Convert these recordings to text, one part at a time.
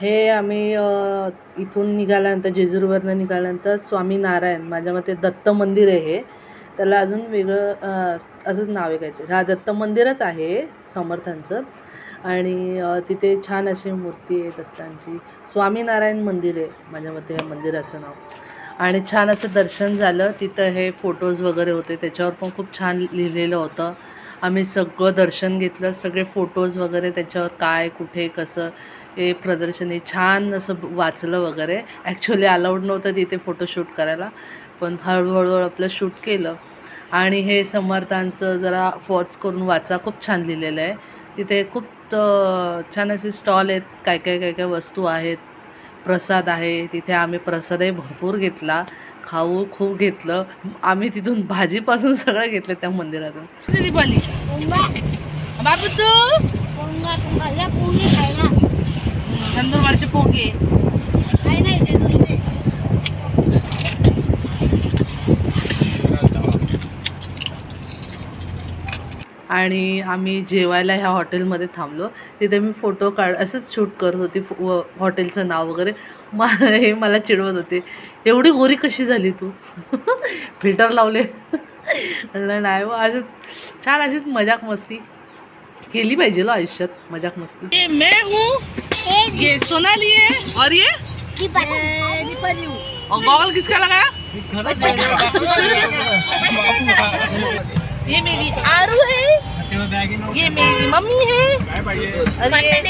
हे आम्ही इथून निघाल्यानंतर जेजुरीवरनं निघाल्यानंतर स्वामीनारायण माझ्या मते दत्त मंदिर आहे हे. त्याला अजून वेगळं असंच नाव आहे काहीतरी. हा दत्त मंदिरच आहे समर्थांचं. आणि तिथे छान अशी मूर्ती आहे दत्तांची. स्वामीनारायण मंदिर आहे माझ्या मते या मंदिराचं नाव. आणि छान असं दर्शन झालं. तिथं हे फोटोज वगैरे होते. त्याच्यावर पण खूप छान लिहिलेलं होतं. आम्ही सगळं दर्शन घेतलं. सगळे फोटोज वगैरे त्याच्यावर काय कुठे कसं हे प्रदर्शनी छान असं वाचलं वगैरे. ॲक्च्युली अलाउड नव्हतं तिथे फोटोशूट करायला. पण हळूहळू आपलं शूट केलं. आणि हे समर्थांचं जरा फॉज करून वाचा. खूप छान लिहिलेलं आहे. तिथे खूप छान असे स्टॉल आहेत. काय काय काय काय वस्तू आहेत. प्रसाद आहे. तिथे आम्ही प्रसादही भरपूर घेतला. खाऊ खूप घेतलं. आम्ही तिथून भाजीपासून सगळं घेतलं त्या मंदिरातून. दीपाली? बाबू तू खायला नंदुरबारचे पोंगे. आणि आम्ही जेवायला ह्या हॉटेलमध्ये थांबलो. तिथे मी फोटो काढ असंच शूट करत होती व- हॉटेलचं नाव वगैरे. म हे मला चिडवत होते. एवढी गोरी कशी झाली तू? फिल्टर लावले. म्हणलं नाही असं छान अशीच मजाक मस्ती. केली पाहिजे लो आयुष्यात. मज़ाक मस्ती. ये मैं हूँ ये सोनाली है और ये? दीपाली और गॉगल किसका लगाया? ये मेरी आरू है ये मेरी मम्मी है और ये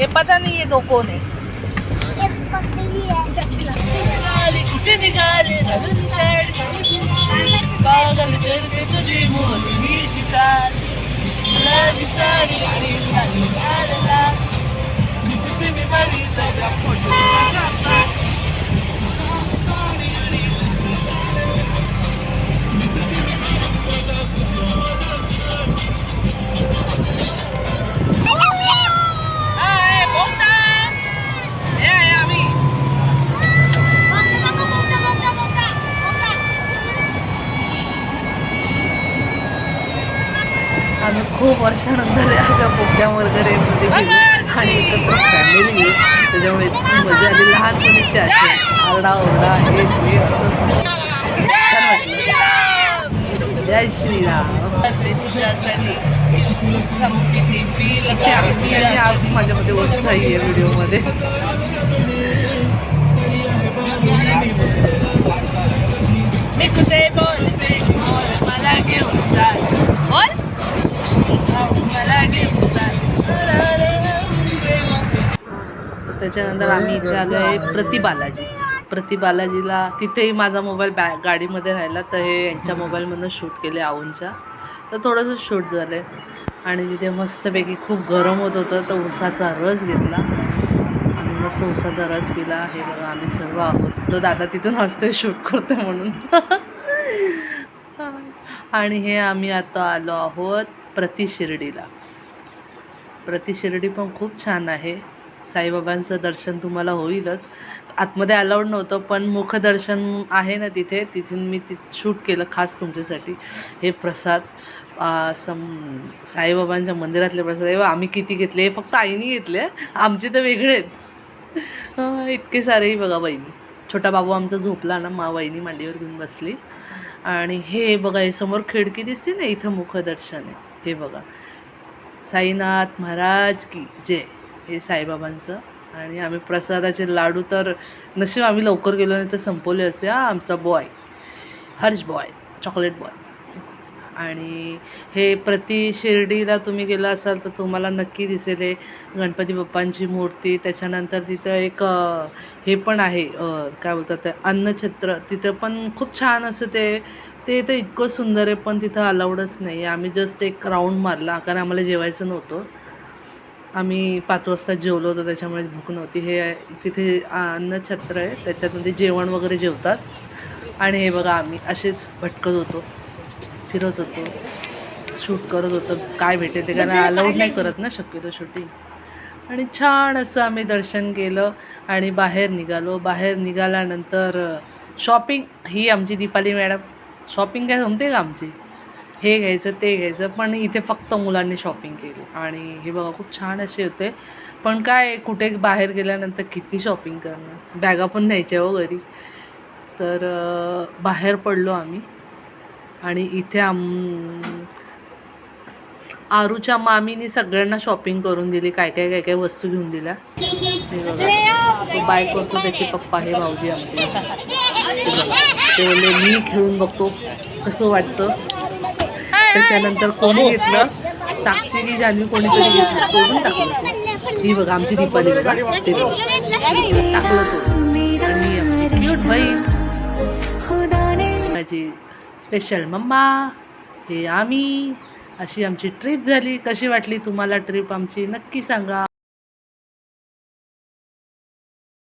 ये पता नहीं ये दो कौन है। पागल करते तुझी मोरणी चाल मला विसारी आणि आम्ही खूप वर्षानंतर अशा बोगद्या वगैरे गेलो आणि एकत्र फॅमिली त्याच्यामुळे इतकी मजा आली. लहानपणीची आठवण आरडा ओरडा हे जय श्रीराम. माझ्यामध्ये उत्साही आहे व्हिडिओमध्ये. मी कुठे बोलते बोल. मला घेऊन त्याच्यानंतर आम्ही इथे आलो आहे प्रति बालाजी. प्रति बालाजीला तिथेही माझा मोबाईल बॅ गाडीमध्ये राहिला तर हे यांच्या मोबाईलमधनं शूट केले आऊंच्या तर थोडंसं शूट झालं आणि तिथे मस्तपैकी खूप गरम होत होतं तर उसाचा रस घेतला. आणि मस्त उसाचा रस पिला. हे बघा आम्ही सर्व आहोत. तो दादा तिथून हसतोय शूट करतोय म्हणून. आणि हे आम्ही आता आलो आहोत प्रति शिर्डीला. प्रति शिर्डी पण खूप छान आहे. साईबाबांचं दर्शन तुम्हाला होईलच. आतमध्ये अलाउड नव्हतं पण मुखदर्शन आहे ना तिथे तिथून मी तिथ शूट केलं खास तुमच्यासाठी. हे प्रसाद सम साईबाबांच्या मंदिरातले प्रसाद. हे आम्ही किती घेतले? हे फक्त आईने घेतले. आमचे तर वेगळे आहेत. इतके सारेही बघा वहिनी छोटा बाबू आमचा झोपला ना मा वहिनी मांडीवर घेऊन बसली. आणि हे बघा हे समोर खिडकी दिसते ना इथं मुखदर्शन आहे. हे बघा. साईनाथ महाराज की जय. हे साईबाबांचं. आणि आम्ही प्रसादाचे लाडू तर नशीब आम्ही लवकर गेलो नाही तर संपवले असे. हा आमचा boy Harsh boy chocolate boy आणि हे प्रति शिर्डीला तुम्ही गेला असाल तर तुम्हाला नक्की दिसेल हे गणपती बाप्पांची मूर्ती. त्याच्यानंतर तिथं एक हे पण आहे काय बोलतात ते अन्नछत्र. तिथं पण खूप छान असं ते ते तर इतकं सुंदर आहे पण तिथं अलाउडच नाही. आम्ही जस्ट एक राऊंड मारला कारण आम्हाला जेवायचं नव्हतं. आम्ही पाच वाजता जेवलो होतो त्याच्यामुळे भूक नव्हती. हे तिथे अन्नछत्र आहे त्याच्यातून ते जेवण वगैरे जेवतात. आणि हे बघा आम्ही असेच भटकत होतो फिरत होतो शूट करत होतो. काय भेटेल ते कारण अलाउड नाही करत ना शक्यतो शूटिंग आणि छान असं आम्ही दर्शन केलं आणि बाहेर निघालो. बाहेर निघाल्यानंतर शॉपिंग ही आमची दीपाली मॅडम. शॉपिंग काय जमते का आमची? हे घ्यायचं ते घ्यायचं पण इथे फक्त मुलांनी शॉपिंग केली. आणि हे बघा खूप छान असे होते. पण काय कुठे बाहेर गेल्यानंतर किती शॉपिंग करणार? बॅगा पण न्यायच्या हो घरी. तर बाहेर पडलो आम्ही. आणि इथे आम आरूच्या मामीनी सगळ्यांना शॉपिंग करून दिली. काय काय काय काय वस्तू घेऊन दिल्या. हे बघा तो बाय करतो त्याचे पप्पा हे भाऊजी आमचे. ते मी खेळून बघतो कसं वाटतं? त्याच्यानंतर कोणी घेतलं? साक्षी की जान्हवी कोणीतरी घेतलं तोडून टाकलं. ही बघा आमची दीपाली बघा. ते बघा. टाकलं तो. आणि माझी स्पेशल मम्मा. हे आम्ही. अशी आमची ट्रिप झाली. कशी वाटली तुम्हाला ट्रिप आमची? नक्की सांगा.